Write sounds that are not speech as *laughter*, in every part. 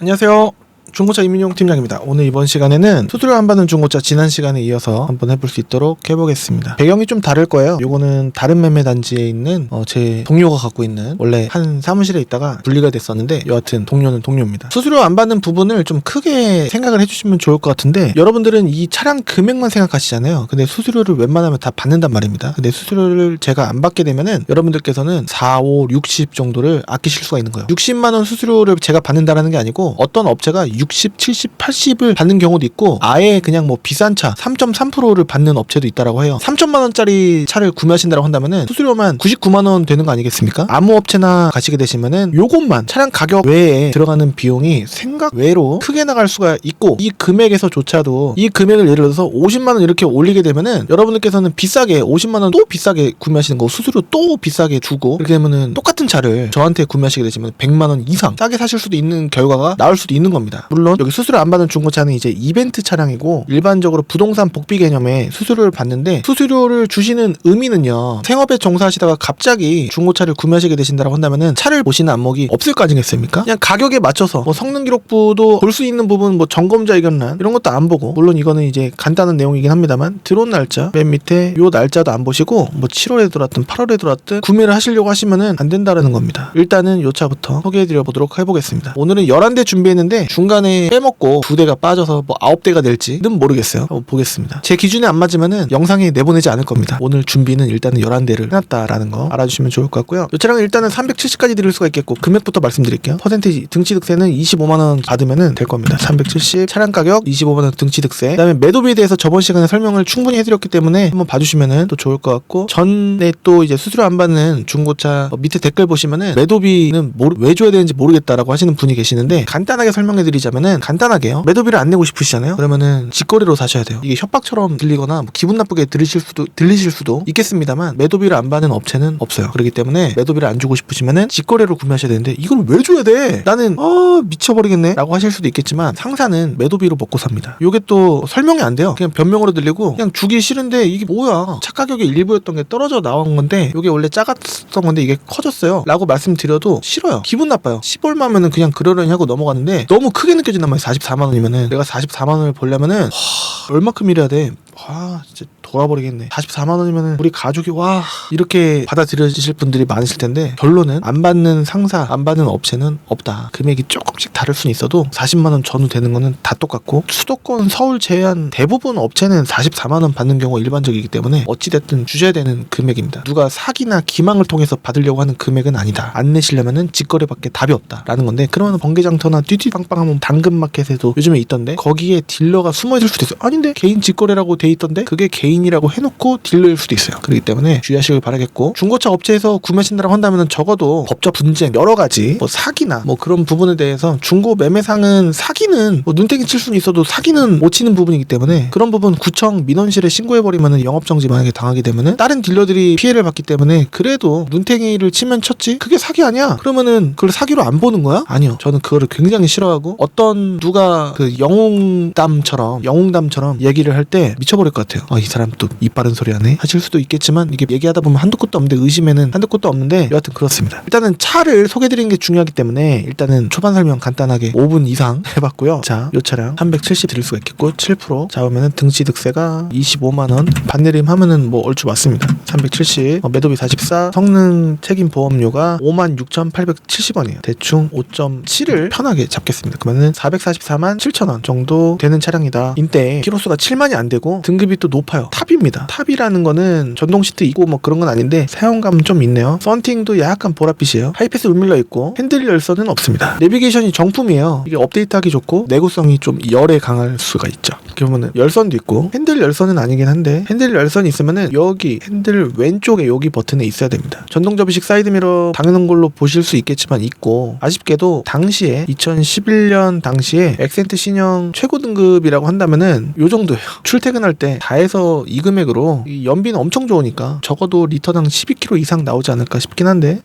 안녕하세요. 중고차 이민용 팀장입니다. 오늘 이번 시간에는 수수료 안 받는 중고차 지난 시간에 이어서 한번 해볼 수 있도록 해보겠습니다. 배경이 좀 다를 거예요. 요거는 다른 매매 단지에 있는 어, 제 동료가 갖고 있는 원래 한 사무실에 있다가 분리가 됐었는데 여하튼 동료는 동료입니다. 수수료 안 받는 부분을 좀 크게 생각을 해주시면 좋을 것 같은데 여러분들은 이 차량 금액만 생각하시잖아요. 근데 수수료를 웬만하면 다 받는단 말입니다. 근데 수수료를 제가 안 받게 되면은 여러분들께서는 4, 5, 60 정도를 아끼실 수가 있는 거예요. 60만 원 수수료를 제가 받는다라는 게 아니고 어떤 업체가 60, 70, 80을 받는 경우도 있고 아예 그냥 뭐 비싼 차 3.3%를 받는 업체도 있다라고 해요. 3천만 원짜리 차를 구매하신다고 한다면은 수수료만 99만 원 되는 거 아니겠습니까? 아무 업체나 가시게 되시면은 요것만 차량 가격 외에 들어가는 비용이 생각 외로 크게 나갈 수가 있고 이 금액에서조차도 이 금액을 예를 들어서 50만 원 이렇게 올리게 되면은 여러분들께서는 비싸게 50만 원 또 비싸게 구매하시는 거 수수료 또 비싸게 주고 이렇게 되면은 똑같은 차를 저한테 구매하시게 되시면 100만 원 이상 싸게 사실 수도 있는 결과가 나올 수도 있는 겁니다. 물론 여기 수수료 안 받는 중고차는 이제 이벤트 차량이고 일반적으로 부동산 복비 개념의 수수료를 받는데 수수료를 주시는 의미는요. 생업에 종사하시다가 갑자기 중고차를 구매하시게 되신다고 한다면은 차를 보시는 안목이 없을 거 아니겠습니까? 그냥 가격에 맞춰서 뭐 성능 기록부도 볼 수 있는 부분 뭐 점검자 의견란 이런 것도 안 보고 물론 이거는 이제 간단한 내용이긴 합니다만 들어온 날짜 맨 밑에 요 날짜도 안 보시고 뭐 7월에 들어왔든 8월에 들어왔든 구매를 하시려고 하시면은 안 된다라는 겁니다. 일단은 요 차부터 소개해 드려 보도록 해 보겠습니다. 오늘은 11대 준비했는데 중간에 빼먹고 두 대가 빠져서 뭐 9대가 될지는 모르겠어요. 한번 보겠습니다. 제 기준에 안 맞으면은 영상에 내보내지 않을 겁니다. 오늘 준비는 일단은 11대를 해놨다라는 거 알아주시면 좋을 것 같고요. 이 차량은 일단은 370까지 드릴 수가 있겠고 금액부터 말씀드릴게요. 퍼센테이지 등치 득세는 25만 원 받으면은 될 겁니다. 370 차량 가격 25만 원 등치 득세. 그 다음에 매도비에 대해서 저번 시간에 설명을 충분히 해드렸기 때문에 한번 봐주시면은 또 좋을 것 같고 전에 또 이제 수수료 안 받는 중고차 어, 밑에 댓글 보시면은 매도비는 모르, 왜 줘야 되는지 모르겠다라고 하시는 분이 계시는데 간단하게 설명해드리자 면은 간단하게요. 매도비를 안 내고 싶으시잖아요. 그러면은 직거래로 사셔야 돼요. 이게 협박처럼 들리거나 뭐 기분 나쁘게 들으실 수도 들리실 수도 있겠습니다만 매도비를 안 받는 업체는 없어요. 그렇기 때문에 매도비를 안 주고 싶으시면은 직거래로 구매하셔야 되는데 이걸 왜 줘야 돼? 나는 어 미쳐버리겠네라고 하실 수도 있겠지만 상사는 매도비로 먹고 삽니다. 요게 또 설명이 안 돼요. 그냥 변명으로 들리고 그냥 주기 싫은데 이게 뭐야? 차 가격의 일부였던 게 떨어져 나온 건데 요게 원래 작았던 건데 이게 커졌어요.라고 말씀드려도 싫어요. 기분 나빠요. 10얼마면은 그냥 그러려니 하고 넘어가는데 너무 크게 느껴진단 말이에요. 44만 원이면은 내가 44만 원을 벌려면은 하, 얼마큼 일해야 돼? 와 진짜 돌아버리겠네. 44만 원이면 우리 가족이 와 이렇게 받아들여지실 분들이 많으실 텐데 결론은 안 받는 상사 안 받는 업체는 없다. 금액이 조금씩 다를 수는 있어도 40만 원 전후 되는 거는 다 똑같고 수도권 서울 제한 대부분 업체는 44만 원 받는 경우가 일반적이기 때문에 어찌됐든 주셔야 되는 금액입니다. 누가 사기나 기망을 통해서 받으려고 하는 금액은 아니다. 안 내시려면은 직거래밖에 답이 없다라는 건데 그러면 번개장터나 띠띠빵빵하면 당근마켓에도 요즘에 있던데 거기에 딜러가 숨어있을 수도 있어요. 아닌데 개인 직거래라고 돼 있던데 그게 개인이라고 해놓고 딜러일 수도 있어요. 그렇기 때문에 주의하시길 바라겠고 중고차 업체에서 구매하신다고 한다면 적어도 법적 분쟁 여러 가지 뭐 사기나 뭐 그런 부분에 대해서 중고 매매상은 사기는 뭐 눈탱이 칠 수는 있어도 사기는 못 치는 부분이기 때문에 그런 부분 구청 민원실에 신고해버리면 영업정지 만약에 당하게 되면은 다른 딜러들이 피해를 받기 때문에 그래도 눈탱이를 치면 쳤지 그게 사기 아니야 그러면은 그걸 사기로 안 보는 거야? 아니요 저는 그거를 굉장히 싫어하고 어떤 누가 그 영웅담처럼 영웅담처럼 얘기를 할 때 미쳐 버릴 것 같아요. 아, 이 사람 또 입 바른 소리 하네 하실 수도 있겠지만 이게 얘기하다 보면 한두 끝도 없는데 의심에는 한두 끝도 없는데 여하튼 그렇습니다. 일단은 차를 소개드리는 게 중요하기 때문에 일단은 초반 설명 간단하게 5분 이상 *laughs* 해봤고요. 자, 요 차량 370 드릴 수가 있겠고 7% 잡으면은 등치 득세가 25만 원 반내림 하면은 뭐 얼추 맞습니다. 370 어, 매도비 44 성능 책임 보험료가 56,870원이에요. 대충 5.7을 편하게 잡겠습니다. 그러면은 444만 7천 원 정도 되는 차량이다. 인때 키로수가 7만이 안 되고 등급이 또 높아요. 탑입니다. 탑이라는 거는 전동 시트 있고 뭐 그런 건 아닌데 사용감은 좀 있네요. 썬팅도 약간 보랏빛이에요. 하이패스 울밀러 있고 핸들 열선은 없습니다. 내비게이션이 정품이에요. 이게 업데이트하기 좋고 내구성이 좀 열에 강할 수가 있죠. 그러면은 열선도 있고 핸들 열선은 아니긴 한데 핸들 열선이 있으면은 여기 핸들 왼쪽에 여기 버튼에 있어야 됩니다. 전동 접이식 사이드미러 당연한 걸로 보실 수 있겠지만 있고 아쉽게도 당시에 2011년 당시에 엑센트 신형 최고 등급이라고 한다면은 요 정도예요. 출퇴근할 때다 해서 이 금액으로 이 연비는 엄청 좋으니까 적어도 리터당 12km 이상 나오지 않을까 싶긴 한데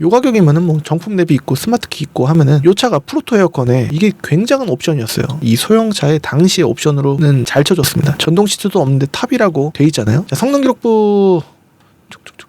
요 가격이면은 뭐 정품 내비 있고 스마트키 있고 하면은 요 차가 프로토 에어컨에 이게 굉장한 옵션이었어요. 이 소형차의 당시의 옵션으로는 잘 쳐줬습니다. 전동 시트도 없는데 탑이라고 돼 있잖아요. 자, 성능 기록부 쭉쭉쭉쭉쭉쭉.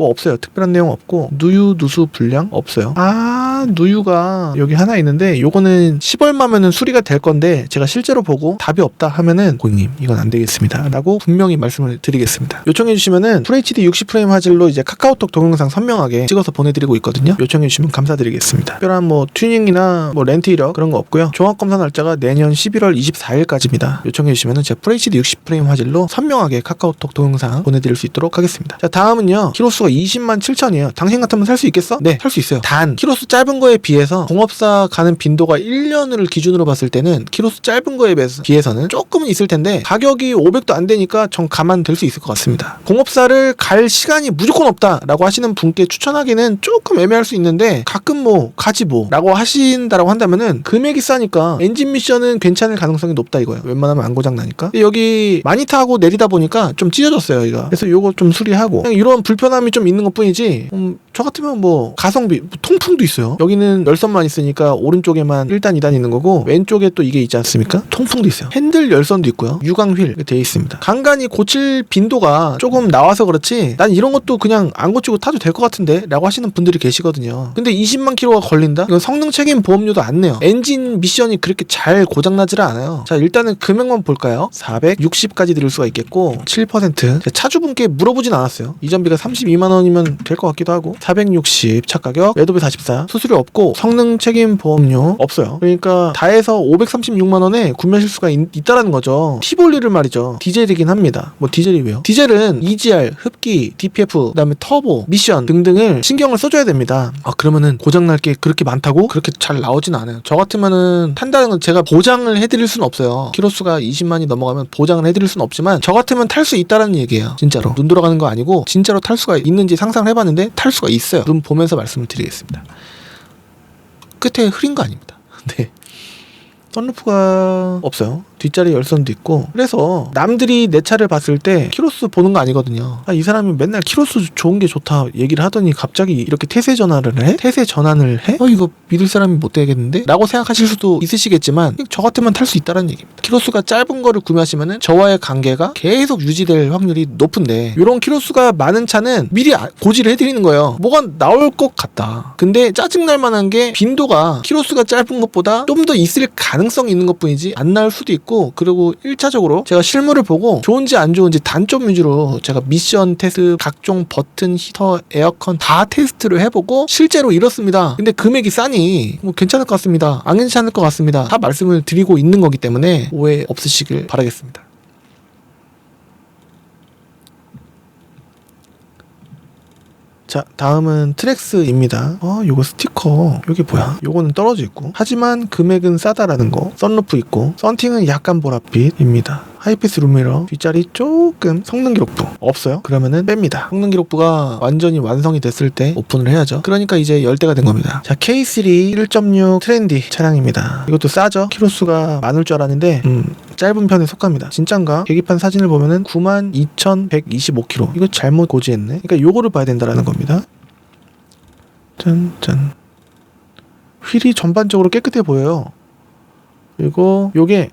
뭐 없어요. 특별한 내용 없고 누유 누수 불량 없어요. 아 누유가 여기 하나 있는데 요거는 10얼마면은 수리가 될 건데 제가 실제로 보고 답이 없다 하면은 고객님 이건 안 되겠습니다라고 분명히 말씀을 드리겠습니다. 요청해 주시면은 FHD 60 프레임 화질로 이제 카카오톡 동영상 선명하게 찍어서 보내드리고 있거든요. 요청해 주시면 감사드리겠습니다. 특별한 뭐 튜닝이나 뭐 렌트 이력 그런 거 없고요. 종합 검사 날짜가 내년 11월 24일까지입니다. 요청해 주시면은 제가 FHD 60 프레임 화질로 선명하게 카카오톡 동영상 보내드릴 수 있도록 하겠습니다. 자 다음은요. 키로수가 20만 7천이에요. 당신 같으면 살 수 있겠어? 네, 살 수 있어요. 단 키로수 짧은 거에 비해서 공업사 가는 빈도가 1년을 기준으로 봤을 때는 키로수 짧은 거에 비해서- 비해서는 조금은 있을 텐데 가격이 500도 안 되니까 전 감안될 수 있을 것 같습니다. 공업사를 갈 시간이 무조건 없다라고 하시는 분께 추천하기는 조금 애매할 수 있는데 가끔 뭐 가지 뭐라고 하신다라고 한다면은 금액이 싸니까 엔진 미션은 괜찮을 가능성이 높다 이거예요. 웬만하면 안 고장 나니까. 여기 많이 타고 내리다 보니까 좀 찢어졌어요, 이거. 그래서 요거 좀 수리하고 그냥 이런 불편함이 좀 있는 것 뿐이지. 음, 저 같으면 뭐 가성비, 뭐 통풍도 있어요. 여기는 열선만 있으니까 오른쪽에만 1단, 2단 있는 거고 왼쪽에 또 이게 있지 않습니까? 통풍도 있어요. 핸들 열선도 있고요. 유광 휠 되어 있습니다. 간간히 고칠 빈도가 조금 나와서 그렇지 난 이런 것도 그냥 안 고치고 타도 될 것 같은데 라고 하시는 분들이 계시거든요. 근데 20만 킬로가 걸린다? 이건 성능 책임 보험료도 안 내요. 엔진 미션이 그렇게 잘 고장나지를 않아요. 자 일단은 금액만 볼까요? 460까지 들을 수가 있겠고 7% 제가 차주분께 물어보진 않았어요. 이전비가 32만 원이면 될 것 같기도 하고 460 차 가격 매도비 44 수수료 없고 성능 책임 보험료 없어요. 그러니까 다 해서 536만 원에 구매하실 수가 있, 있다라는 거죠. 티볼리를 말이죠. 디젤이긴 합니다. 뭐 디젤이 왜요? 디젤은 EGR, 흡기, DPF, 그다음에 터보, 미션 등등을 신경을 써줘야 됩니다. 아 그러면은 고장 날 게 그렇게 많다고 그렇게 잘 나오진 않아요. 저 같으면은 탄다는 건 제가 보장을 해드릴 수는 없어요. 키로수가 20만이 넘어가면 보장을 해드릴 수는 없지만 저 같으면 탈 수 있다라는 얘기예요. 진짜로 눈 돌아가는 거 아니고 진짜로 탈 수가 있 는지 상상을 해봤는데 탈 수가 있어요. 눈 보면서 말씀을 드리겠습니다. 끝에 흐린 거 아닙니다. *laughs* 네. 썬루프가 없어요. 뒷자리 열선도 있고 그래서 남들이 내 차를 봤을 때 키로수 보는 거 아니거든요. 아, 이 사람이 맨날 키로수 좋은 게 좋다 얘기를 하더니 갑자기 이렇게 태세 전환을 해? 태세 전환을 해? 어 이거 믿을 사람이 못 되겠는데? 라고 생각하실 수도 있으시겠지만 저 같으면 탈 수 있다는 얘기입니다. 키로수가 짧은 거를 구매하시면은 저와의 관계가 계속 유지될 확률이 높은데 이런 키로수가 많은 차는 미리 아- 고지를 해드리는 거예요. 뭐가 나올 것 같다. 근데 짜증날 만한 게 빈도가 키로수가 짧은 것보다 좀 더 있을 가능성이 있는 것뿐이지 안 나올 수도 있고 그리고 1차적으로 제가 실물을 보고 좋은지 안 좋은지 단점 위주로 제가 미션 테스트 각종 버튼 히터 에어컨 다 테스트를 해보고 실제로 이렇습니다. 근데 금액이 싸니 뭐 괜찮을 것 같습니다. 안 괜찮을 것 같습니다. 다 말씀을 드리고 있는 거기 때문에 오해 없으시길 바라겠습니다 자 다음은 트렉스입니다. 어 요거 스티커. 요게 뭐야? 요거는 떨어져 있고. 하지만 금액은 싸다라는 거. 썬루프 있고. 썬팅은 약간 보랏빛입니다 하이패스 룸미러 뒷자리 조금 성능 기록부 없어요. 그러면은 뺍니다. 성능 기록부가 완전히 완성이 됐을 때 오픈을 해야죠. 그러니까 이제 열 대가 된 겁니다. 자 K3 1.6 트렌디 차량입니다. 이것도 싸죠? 키로수가 많을 줄 알았는데 음 짧은 편에 속합니다. 진짠가? 계기판 사진을 보면은 92,125km 이거 잘못 고지했네. 그러니까 요거를 봐야 된다라는 겁니다. 짠짠. 휠이 전반적으로 깨끗해 보여요. 그리고 요게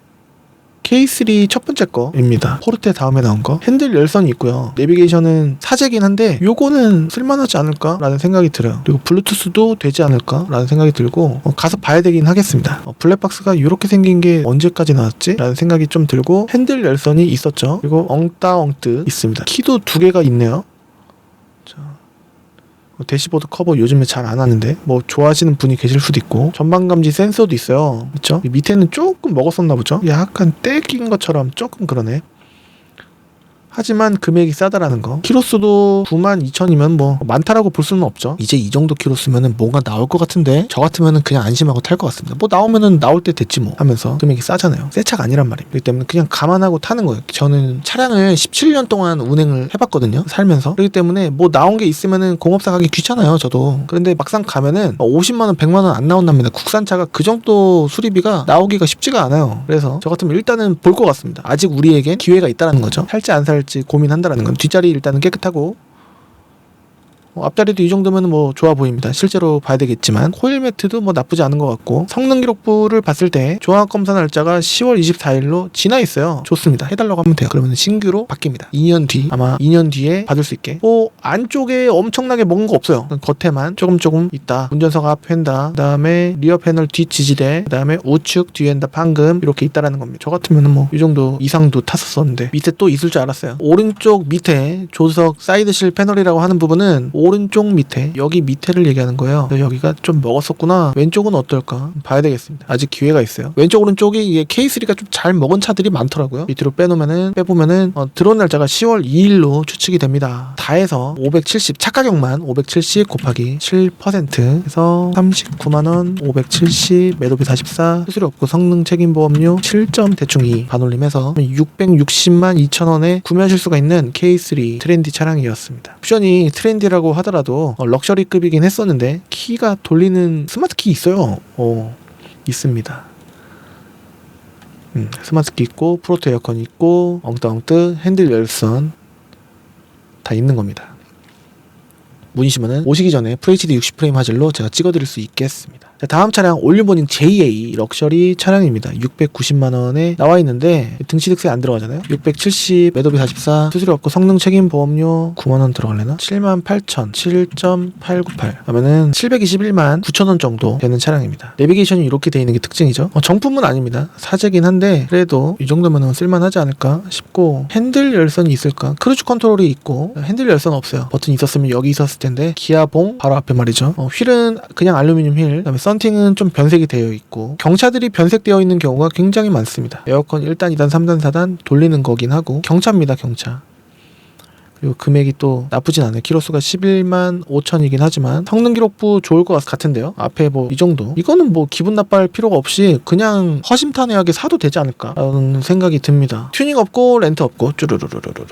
K3 첫 번째 거입니다. 포르테 다음에 나온 거. 핸들 열선이 있고요. 내비게이션은 사제긴 한데 요거는 쓸만하지 않을까라는 생각이 들어요. 그리고 블루투스도 되지 않을까라는 생각이 들고 어, 가서 봐야 되긴 하겠습니다. 어, 블랙박스가 이렇게 생긴 게 언제까지 나왔지? 라는 생각이 좀 들고 핸들 열선이 있었죠. 그리고 엉따 엉뜨 있습니다. 키도 두 개가 있네요. 자, 어, 대시보드 커버 요즘에 잘 안 하는데 뭐 좋아하시는 분이 계실 수도 있고 전방 감지 센서도 있어요. 그렇죠? 밑에는 조금 먹었었나 보죠. 약간 떼낀 것처럼 조금 그러네. 하지만 금액이 싸다라는 거. 키로수도 9만 2천이면 뭐 많다라고 볼 수는 없죠. 이제 이 정도 키로수면은 뭔가 나올 것 같은데 저 같으면은 그냥 안심하고 탈 것 같습니다. 뭐 나오면은 나올 때 됐지 뭐 하면서 금액이 싸잖아요. 새 차가 아니란 말이에요. 그렇기 때문에 그냥 감안하고 타는 거예요. 저는 차량을 17년 동안 운행을 해봤거든요. 살면서. 그렇기 때문에 뭐 나온 게 있으면은 공업사 가기 귀찮아요. 저도. 그런데 막상 가면은 50만 원, 100만 원 안 나온답니다. 국산차가 그 정도 수리비가 나오기가 쉽지가 않아요. 그래서 저 같으면 일단은 볼 것 같습니다. 아직 우리에게 기회가 있다라는 거죠. 살지 안 살지 고민한다라는 건 뒷자리 일단은 깨끗하고 어, 앞다리도 이 정도면 뭐 좋아 보입니다. 실제로 봐야 되겠지만 코일 매트도 뭐 나쁘지 않은 것 같고 성능 기록부를 봤을 때 종합 검사 날짜가 10월 24일로 지나 있어요. 좋습니다. 해달라고 하면 돼요. 그러면 신규로 바뀝니다. 2년 뒤 아마 2년 뒤에 받을 수 있게 뭐 안쪽에 엄청나게 먹은 거 없어요. 겉에만 조금 조금 있다. 운전석 앞 휀다. 그다음에 리어 패널 뒷 지지대. 그다음에 우측 뒤에 다 방금 이렇게 있다라는 겁니다. 저 같으면은 뭐 이 정도 이상도 탔었었는데 밑에 또 있을 줄 알았어요. 오른쪽 밑에 조수석 사이드실 패널이라고 하는 부분은 오른쪽 밑에 여기 밑에를 얘기하는 거예요. 여기가 좀 먹었었구나. 왼쪽은 어떨까 봐야 되겠습니다. 아직 기회가 있어요. 왼쪽 오른쪽이 이게 K3가 좀 잘 먹은 차들이 많더라고요. 밑으로 빼놓으면은 빼보면은 어, 들어온 날짜가 10월 2일로 추측이 됩니다. 다 해서 570 차가격만 570 곱하기 7% 해서 39만 원 570 매도비 44 수수료 없고 성능 책임 보험료 7점 대충 2 반올림해서 660만 2천 원에 구매하실 수가 있는 K3 트렌디 차량이었습니다. 옵션이 트렌디라고 하더라도 어, 럭셔리급이긴 했었는데 키가 돌리는 스마트 키 있어요. 어, 있습니다. 음, 스마트 키 있고 프로토 에어컨 있고 엉뚱엉뚱 핸들 열선 다 있는 겁니다. 문의시면은 오시기 전에 FHD 60프레임 화질로 제가 찍어드릴 수 있겠습니다. 자, 다음 차량 올류모닝 JA 럭셔리 차량입니다. 690만 원에 나와 있는데 등치 득세 안 들어가잖아요. 670 매도비 44 수수료 없고 성능 책임 보험료 9만 원 들어갈래나? 7만 8천 7.898 하면은 721만 9천 원 정도 되는 차량입니다. 내비게이션이 이렇게 돼 있는 게 특징이죠. 어, 정품은 아닙니다. 사재긴 한데 그래도 이 정도면 쓸만하지 않을까 싶고 핸들 열선이 있을까? 크루즈 컨트롤이 있고 핸들 열선 없어요. 버튼 있었으면 여기 있었을 텐데 기아봉 바로 앞에 말이죠. 어, 휠은 그냥 알루미늄 휠. 그다음에 썬팅은 좀 변색이 되어 있고 경차들이 변색되어 있는 경우가 굉장히 많습니다. 에어컨 1단, 2단, 3단, 4단 돌리는 거긴 하고 경차입니다. 경차. 그리고 금액이 또 나쁘진 않아요. 키로수가 11만 5천이긴 하지만 성능 기록부 좋을 것 같은데요. 앞에 뭐 이 정도. 이거는 뭐 기분 나빠할 필요가 없이 그냥 허심탄회하게 사도 되지 않을까라는 생각이 듭니다. 튜닝 없고 렌트 없고 쭈르르르르르르르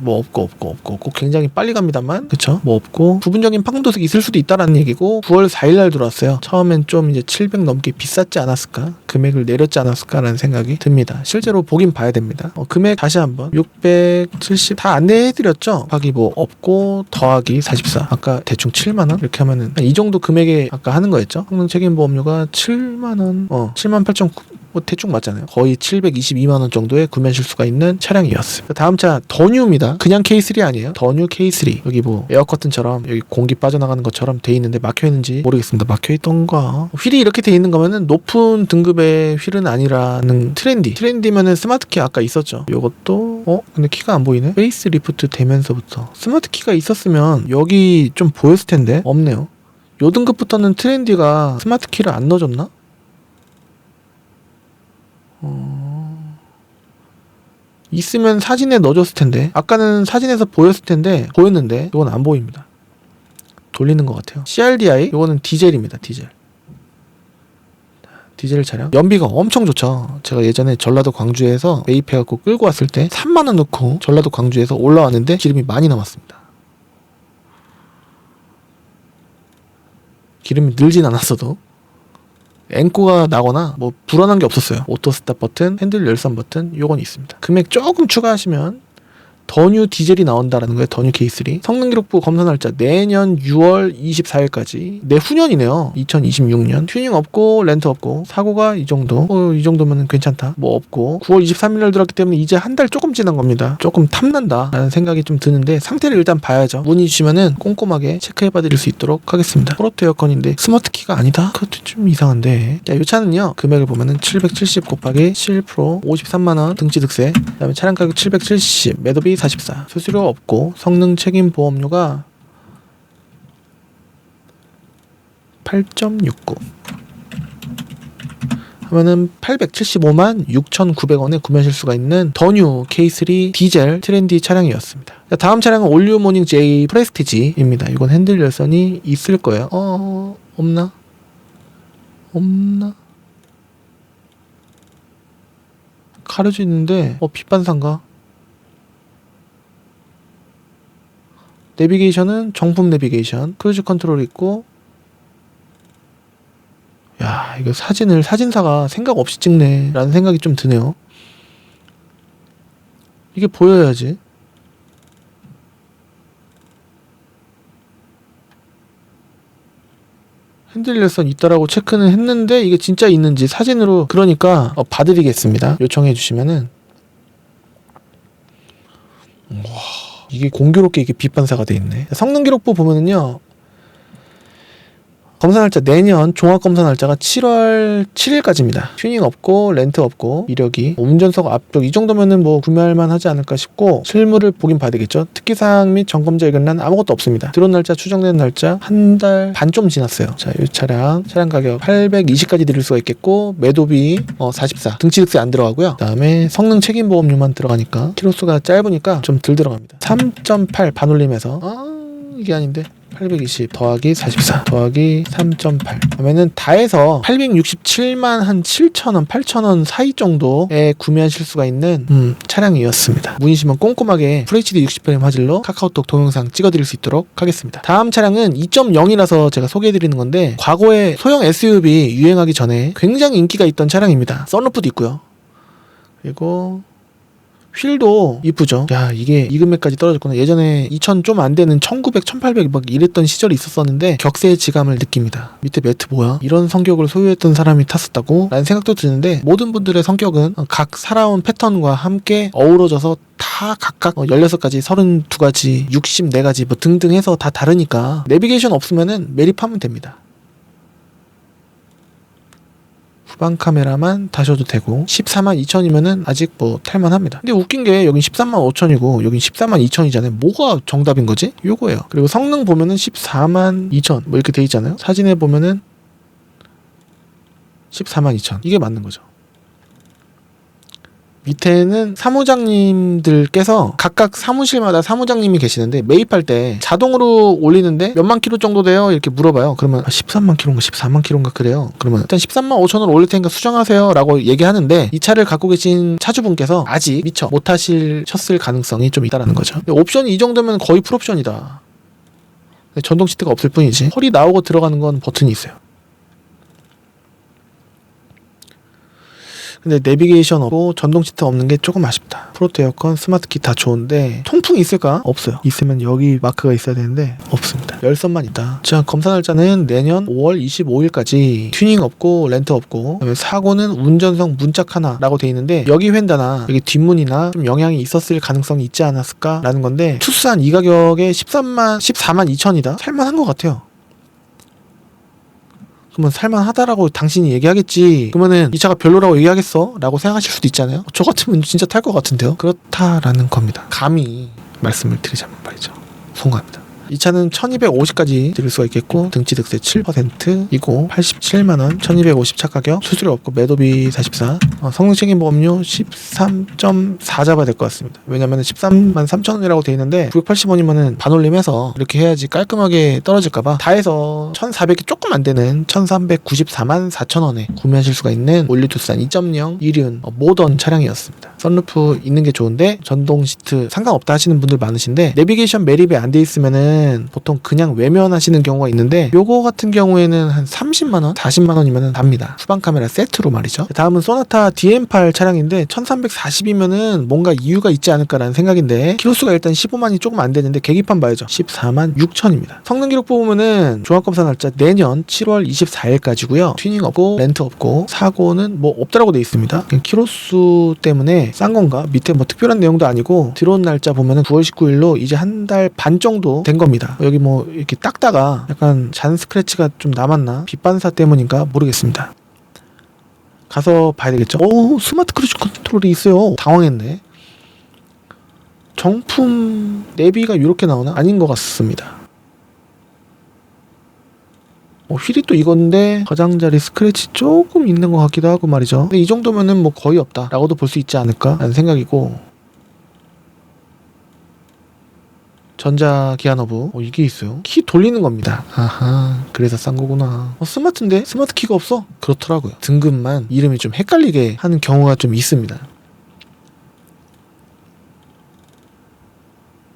뭐 없고 없고 없고 없고 굉장히 빨리 갑니다만 그쵸? 뭐 없고 부분적인 판도색이 있을 수도 있다라는 얘기고 9월 4일 날 들어왔어요. 처음엔 좀 이제 700 넘게 비쌌지 않았을까? 금액을 내렸지 않았을까라는 생각이 듭니다. 실제로 보긴 봐야 됩니다. 어, 금액 다시 한번 670 다 안내해드렸 죠. 곱하기 뭐 없고 더하기 44 아까 대충 7만 원 이렇게 하면은 이 정도 금액에 아까 하는 거였죠. 성능 책임 보험료가 7만 원, 어 7만 8천 뭐 대충 맞잖아요. 거의 722만 원 정도에 구매하실 수가 있는 차량이었습니다. 다음 차 더뉴입니다. 그냥 K3 아니에요. 더뉴 K3 여기 뭐 에어 커튼처럼 여기 공기 빠져나가는 것처럼 돼 있는데 막혀 있는지 모르겠습니다. 막혀 있던가. 휠이 이렇게 돼 있는 거면은 높은 등급의 휠은 아니라는 트렌디. 트렌디면은 스마트 키 아까 있었죠. 요것도 어? 근데 키가 안 보이네. 페이스 리프트 되면서부터. 스마트 키가 있었으면 여기 좀 보였을 텐데? 없네요. 요 등급부터는 트렌디가 스마트 키를 안 넣어줬나? 어... 있으면 사진에 넣어줬을 텐데. 아까는 사진에서 보였을 텐데 보였는데 이건 안 보입니다. 돌리는 것 같아요. CRDI 이거는 디젤입니다 디젤 디젤 차량 연비가 엄청 좋죠 제가 예전에 전라도 광주에서 매입해갖고 끌고 왔을 때 3만 원 넣고 전라도 광주에서 올라왔는데 기름이 많이 남았습니다 기름이 늘진 않았어도 앵꼬가 나거나 뭐 불안한 게 없었어요. 오토 스탑 버튼, 핸들 열선 버튼 요건 있습니다. 금액 조금 추가하시면 더뉴 디젤이 나온다라는 거예요. 더뉴 K3. 성능 기록부 검사 날짜 내년 6월 24일까지. 내후년이네요. 2026년. 튜닝 없고 렌트 없고 사고가 이 정도. 어, 이 정도면 괜찮다. 뭐 없고 9월 23일 날 들었기 때문에 이제 한 달 조금 지난 겁니다. 조금 탐난다라는 생각이 좀 드는데 상태를 일단 봐야죠. 문의 주시면은 꼼꼼하게 체크해 봐 드릴 수 있도록 하겠습니다. 프로토 에어컨인데 스마트 키가 아니다? 그것도 좀 이상한데. 자, 이 차는요. 금액을 보면은 770 곱하기 7 53만 원 등치 득세. 그다음에 차량 가격 770 매도비 44 수수료 없고 성능 책임 보험료가 8.69 하면은 875만 6,900원에 구매하실 수가 있는 더뉴 K3 디젤 트렌디 차량이었습니다. 자, 다음 차량은 올류 모닝 J 프레스티지입니다. 이건 핸들 열선이 있을 거예요. 어, 없나? 없나? 가려져 있는데 어 빛반사인가? 내비게이션은 정품 내비게이션 크루즈 컨트롤 있고 야 이거 사진을 사진사가 생각 없이 찍네 라는 생각이 좀 드네요. 이게 보여야지. 핸들 일선 있다라고 체크는 했는데 이게 진짜 있는지 사진으로 그러니까 어, 봐드리겠습니다. 요청해 주시면은. 와 이게 공교롭게 이게 빛반사가 돼 있네. 성능 기록부 보면은요. 검사 날짜 내년 종합 검사 날짜가 7월 7일까지입니다. 튜닝 없고 렌트 없고 이력이 운전석 앞쪽 이 정도면은 뭐 구매할 만하지 않을까 싶고 실물을 보긴 봐야 되겠죠. 특기사항 및 점검자 의견란 아무것도 없습니다. 들어온 날짜 추정된 날짜 한 달 반 좀 지났어요. 자, 이 차량 차량 가격 820까지 드릴 수가 있겠고 매도비 어, 44 등치득세 안 들어가고요. 그다음에 성능 책임 보험료만 들어가니까 키로수가 짧으니까 좀 덜 들어갑니다. 3.8 반올림에서 아 이게 아닌데 820 더하기 44 더하기 3.8 그러면은 다 해서 867만 한 7천원 8천원 사이 정도에 구매하실 수가 있는 음, 차량이었습니다. 문의시면 꼼꼼하게 FHD 60프레임 화질로 카카오톡 동영상 찍어드릴 수 있도록 하겠습니다. 다음 차량은 2.0이라서 제가 소개해드리는 건데 과거에 소형 SUV 유행하기 전에 굉장히 인기가 있던 차량입니다. 썬루프도 있고요. 그리고 휠도 이쁘죠. 야, 이게 이 금액까지 떨어졌구나. 예전에 2000 좀 안 되는 1900, 1800 막 이랬던 시절이 있었었는데 격세의 지감을 느낍니다. 밑에 매트 뭐야? 이런 성격을 소유했던 사람이 탔었다고? 라는 생각도 드는데 모든 분들의 성격은 각 살아온 패턴과 함께 어우러져서 다 각각 16가지, 32가지, 64가지 뭐 등등 해서 다 다르니까 내비게이션 없으면은 매립하면 됩니다. 후방 카메라만 다셔도 되고 14만 2천이면은 아직 뭐 탈만합니다. 근데 웃긴 게 여긴 13만 5천이고 여긴 14만 2천이잖아요. 뭐가 정답인 거지? 요거예요. 그리고 성능 보면은 14만 2천 뭐 이렇게 돼 있잖아요. 사진에 보면은 14만 2천 이게 맞는 거죠. 밑에는 사무장님들께서 각각 사무실마다 사무장님이 계시는데 매입할 때 자동으로 올리는데 몇만 킬로 정도 돼요? 이렇게 물어봐요. 그러면 13만 킬로인가 14만 킬로인가 그래요. 그러면 일단 13만 5천 원 올릴 테니까 수정하세요 라고 얘기하는데 이 차를 갖고 계신 차주분께서 아직 미처 못하실셨을 가능성이 좀 있다라는 거죠. 옵션이 이 정도면 거의 풀옵션이다. 전동 시트가 없을 뿐이지 허리 나오고 들어가는 건 버튼이 있어요. 근데 내비게이션 없고 전동 시트 없는 게 조금 아쉽다. 프로토 에어컨, 스마트 키 다 좋은데 통풍 있을까? 없어요. 있으면 여기 마크가 있어야 되는데 없습니다. 열선만 있다. 자 검사 날짜는 내년 5월 25일까지 튜닝 없고 렌트 없고 그다음에 사고는 운전석 문짝 하나라고 돼 있는데 여기 휀다나 여기 뒷문이나 좀 영향이 있었을 가능성이 있지 않았을까라는 건데 투싼 이 가격에 13만 14만 2천이다. 살만한 것 같아요. 그러면 살만하다라고 당신이 얘기하겠지. 그러면은 이 차가 별로라고 얘기하겠어? 라고 생각하실 수도 있잖아요. 저 같으면 진짜 탈 것 같은데요. 그렇다라는 겁니다. 감히 말씀을 드리자면 말이죠. 송구합니다. 이 차는 1250까지 드릴 수가 있겠고 등치 득세 7%이고 87만원 1250차 가격 수수료 없고 매도비 44 어, 성능 책임 보험료 13.4 잡아야 될 것 같습니다. 왜냐면 13만 3천원이라고 돼 있는데 980원이면은 반올림해서 이렇게 해야지 깔끔하게 떨어질까봐 다 해서 1400이 조금 안 되는 1394만 4천원에 구매하실 수가 있는 올리투산 2.0 이륜 어, 모던 차량이었습니다. 썬루프 있는 게 좋은데 전동 시트 상관없다 하시는 분들 많으신데 내비게이션 매립이 안 돼 있으면은 보통 그냥 외면하시는 경우가 있는데 요거 같은 경우에는 한 30만 원, 40만 원이면은 답니다. 후방 카메라 세트로 말이죠. 다음은 소나타 DM8 차량인데 1340이면은 뭔가 이유가 있지 않을까라는 생각인데 키로수가 일단 15만이 조금 안 되는데 계기판 봐야죠. 14만 6천입니다. 성능 기록 보면은 종합검사 날짜 내년 7월 24일까지고요. 튜닝 없고 렌트 없고 사고는 뭐 없다라고 돼 있습니다. 그냥 키로수 때문에 싼 건가? 밑에 뭐 특별한 내용도 아니고 들어온 날짜 보면은 9월 19일로 이제 한 달 반 정도 된 겁니다. 여기 뭐 이렇게 닦다가 약간 잔 스크래치가 좀 남았나? 빛반사 때문인가 모르겠습니다. 가서 봐야 되겠죠. 오 스마트 크루즈 컨트롤이 있어요. 당황했네. 정품 내비가 이렇게 나오나? 아닌 것 같습니다. 어, 휠이 또 이건데 가장자리 스크래치 조금 있는 것 같기도 하고 말이죠. 근데 이 정도면은 뭐 거의 없다라고도 볼 수 있지 않을까라는 생각이고 전자 기아너브 어, 이게 있어요. 키 돌리는 겁니다. 아하 그래서 싼 거구나. 어, 스마트인데 스마트 키가 없어? 그렇더라고요. 등급만 이름이 좀 헷갈리게 하는 경우가 좀 있습니다.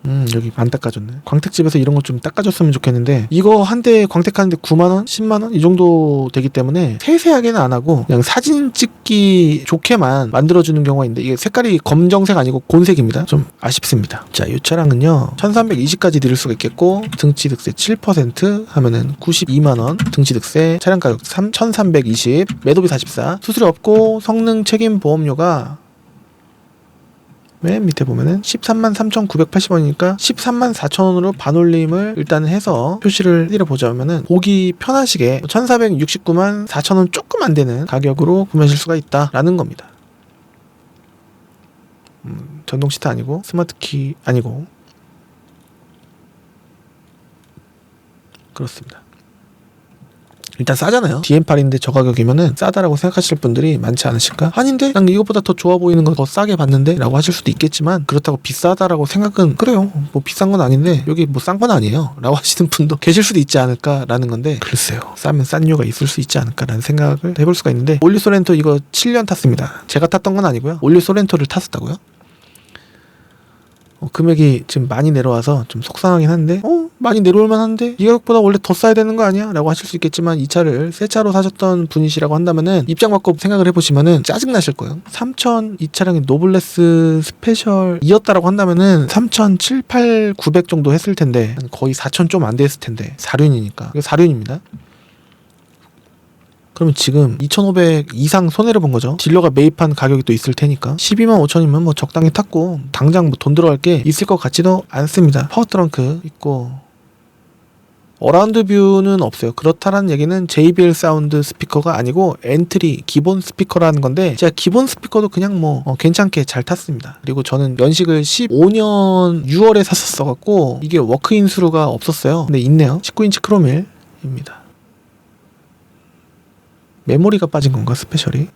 음 여기 안 닦아줬네. 광택집에서 이런 거좀 닦아줬으면 좋겠는데 이거 한 대 광택하는데 9만원 10만원? 이 정도 되기 때문에 세세하게는 안 하고 그냥 사진 찍기 좋게만 만들어주는 경우가 있는데 이게 색깔이 검정색 아니고 곤색입니다. 좀 아쉽습니다. 자이 차량은요 1320까지 드릴 수가 있겠고 등치 득세 7% 하면은 92만원 등치 득세 차량 가격 3, 1320 매도비 44 수수료 없고 성능 책임 보험료가 맨 밑에 보면은 13만 3,980원이니까 13만 4천원으로 반올림을 일단 해서 표시를 해드려보자면은 보기 편하시게 1,469만 4천원 조금 안 되는 가격으로 구매하실 수가 있다라는 겁니다. 음, 전동 시트 아니고 스마트키 아니고 그렇습니다. 일단 싸잖아요. DM8인데 저 가격이면은 싸다라고 생각하실 분들이 많지 않으실까? 아닌데? 난 이것보다 더 좋아 보이는 거 더 싸게 봤는데? 라고 하실 수도 있겠지만 그렇다고 비싸다라고 생각은 그래요. 뭐 비싼 건 아닌데 여기 뭐 싼 건 아니에요. 라고 *laughs* 하시는 분도 계실 수도 있지 않을까라는 건데 글쎄요. 싸면 싼 이유가 있을 수 있지 않을까라는 생각을 해볼 수가 있는데 올리 소렌토 이거 7년 탔습니다. 제가 탔던 건 아니고요. 올리 소렌토를 탔었다고요? 어, 금액이 지금 많이 내려와서 좀 속상하긴 한데 어 많이 내려올만 한데? 이 가격보다 원래 더 싸야 되는 거 아니야? 라고 하실 수 있겠지만 이 차를 새 차로 사셨던 분이시라고 한다면은 입장 바꿔 생각을 해보시면은 짜증 나실 거예요. 3천 이 차량이 노블레스 스페셜이었다라고 한다면은 3천 7, 8, 900 정도 했을 텐데 거의 4천 좀 안 됐을 텐데 4륜이니까. 이게 4륜입니다 그러면 지금 2,500 이상 손해를 본 거죠. 딜러가 매입한 가격이 또 있을 테니까 12만 5천이면 뭐 적당히 탔고 당장 뭐 돈 들어갈 게 있을 것 같지도 않습니다. 파워 트렁크 있고 어라운드 뷰는 없어요. 그렇다라는 얘기는 JBL 사운드 스피커가 아니고 엔트리 기본 스피커라는 건데 제가 기본 스피커도 그냥 뭐 어, 괜찮게 잘 탔습니다. 그리고 저는 연식을 15년 6월에 샀었어 갖고 이게 워크인 수루가 없었어요. 근데 있네요. 19인치 크로밀입니다. 메모리가 빠진 건가 스페셜이?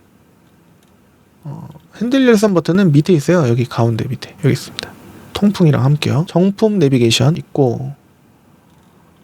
어, 핸들 열선 버튼은 밑에 있어요. 여기 가운데 밑에 여기 있습니다. 통풍이랑 함께요. 정품 내비게이션 있고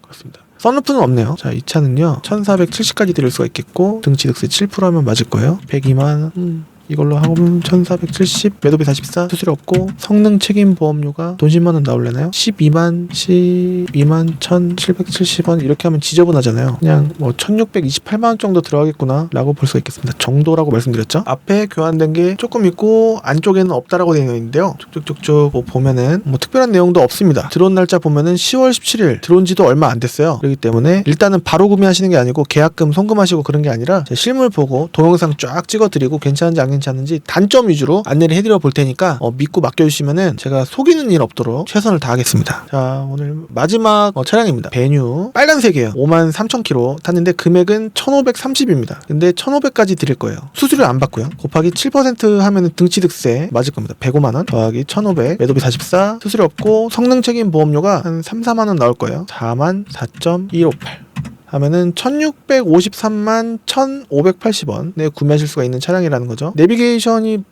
그렇습니다. 썬루프는 없네요. 자, 이 차는요. 1470까지 드릴 수가 있겠고 등치 득세 7% 하면 맞을 거예요. 102만 음, 이걸로 하면 1470 매도비 44 수수료 없고 성능 책임 보험료가 돈 10만 원 나올래나요? 12만 12만 1770원 이렇게 하면 지저분하잖아요. 그냥 뭐 1628만 원 정도 들어가겠구나 라고 볼 수가 있겠습니다. 정도라고 말씀드렸죠. 앞에 교환된 게 조금 있고 안쪽에는 없다라고 되어 있는데요. 쭉쭉쭉쭉 뭐 보면은 뭐 특별한 내용도 없습니다. 들어온 날짜 보면은 10월 17일 들어온 지도 얼마 안 됐어요. 그렇기 때문에 일단은 바로 구매하시는 게 아니고 계약금 송금하시고 그런 게 아니라 제 실물 보고 동영상 쫙 찍어드리고 괜찮은지 안 괜찮은지 단점 위주로 안내를 해드려 볼 테니까 어, 믿고 맡겨주시면은 제가 속이는 일 없도록 최선을 다하겠습니다. 자 오늘 마지막 어, 차량입니다. 베뉴 빨간색이에요. 5만 3천 킬로 탔는데 금액은 1,530입니다. 근데 1,500까지 드릴 거예요. 수수료 안 받고요. 곱하기 7% 하면은 등치 득세 맞을 겁니다. 105만 원 더하기 1,500 매도비 44 수수료 없고 성능 책임 보험료가 한 3, 4만 원 나올 거예요. 4만 4.158 하면은 1653만 1580원에 구매하실 수가 있는 차량이라는 거죠. 내비게이션이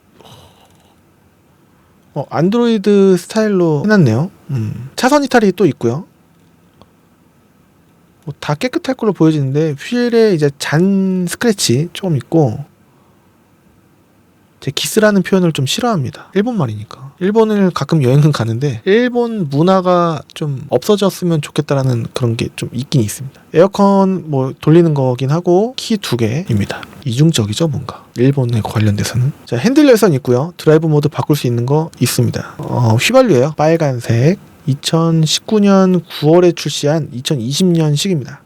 어, 안드로이드 스타일로 해놨네요. 음. 차선 이탈이 또 있고요. 뭐 다 깨끗할 걸로 보여지는데 휠에 이제 잔 스크래치 조금 있고 제 기스라는 표현을 좀 싫어합니다. 일본 말이니까. 일본을 가끔 여행은 가는데 일본 문화가 좀 없어졌으면 좋겠다라는 그런 게 좀 있긴 있습니다. 에어컨 뭐 돌리는 거긴 하고 키 두 개입니다. 이중적이죠 뭔가 일본에 관련돼서는 자 핸들 열선 있고요 드라이브 모드 바꿀 수 있는 거 있습니다 어, 휘발유예요 빨간색 2019년 9월에 출시한 2020년식입니다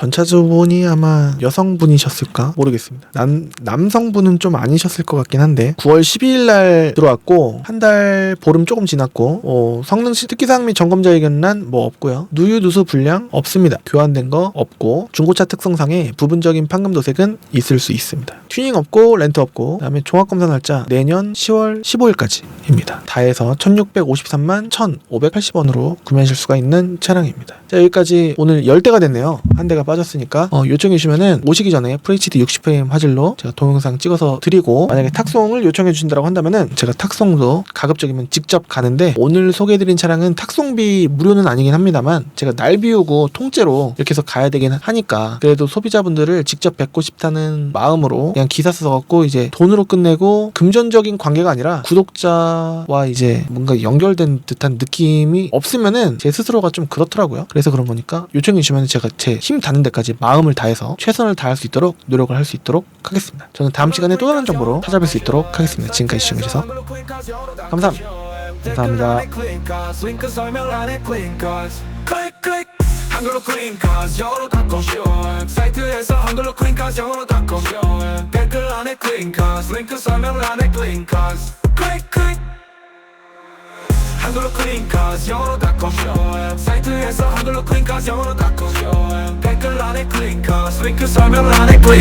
전차주분이 아마 여성분이셨을까 모르겠습니다. 남 남성분은 좀 아니셨을 것 같긴 한데 9월 12일 날 들어왔고 한 달 보름 조금 지났고 어, 성능 시 특기사항 및 점검자 의견란 뭐 없고요. 누유 누수 불량 없습니다. 교환된 거 없고 중고차 특성상의 부분적인 판금 도색은 있을 수 있습니다. 튜닝 없고 렌트 없고 그다음에 종합 검사 날짜 내년 10월 15일까지입니다. 다 해서 1653만 1580원으로 구매하실 수가 있는 차량입니다. 자 여기까지 오늘 10대가 됐네요. 한 대가 빠졌으니까 어, 요청해 주시면은 오시기 전에 FHD 60프레임 화질로 제가 동영상 찍어서 드리고 만약에 탁송을 요청해 주신다고 한다면은 제가 탁송도 가급적이면 직접 가는데 오늘 소개해드린 차량은 탁송비 무료는 아니긴 합니다만 제가 날 비우고 통째로 이렇게 해서 가야 되긴 하니까 그래도 소비자분들을 직접 뵙고 싶다는 마음으로 그냥 기사 써갖고 이제 돈으로 끝내고 금전적인 관계가 아니라 구독자와 이제 뭔가 연결된 듯한 느낌이 없으면은 제 스스로가 좀 그렇더라고요. 그래서 그런 거니까 요청해 주시면 제가 제 힘 닿는 데까지 마음을 다해서 최선을 다할 수 있도록 노력을 할 수 있도록 하겠습니다. 저는 다음 시간에 또 다른 정보로 찾아뵐 수 있도록 하겠습니다. 지금까지 시청해주셔서 감사합니다. 감사합니다. 한글로 클릭커스 영어로 닷컴 사이트에서 한글로 클릭커스 영어로 닷컴 댓글 안에 클릭커스 링크 설명란에 클릭커스 클릭 클릭 한글로 클릭커스 영어로 닷컴 사이트에서 한글로 클릭커스 영어로 닷컴 댓글 안에 클릭커스 링크 설명란에 클릭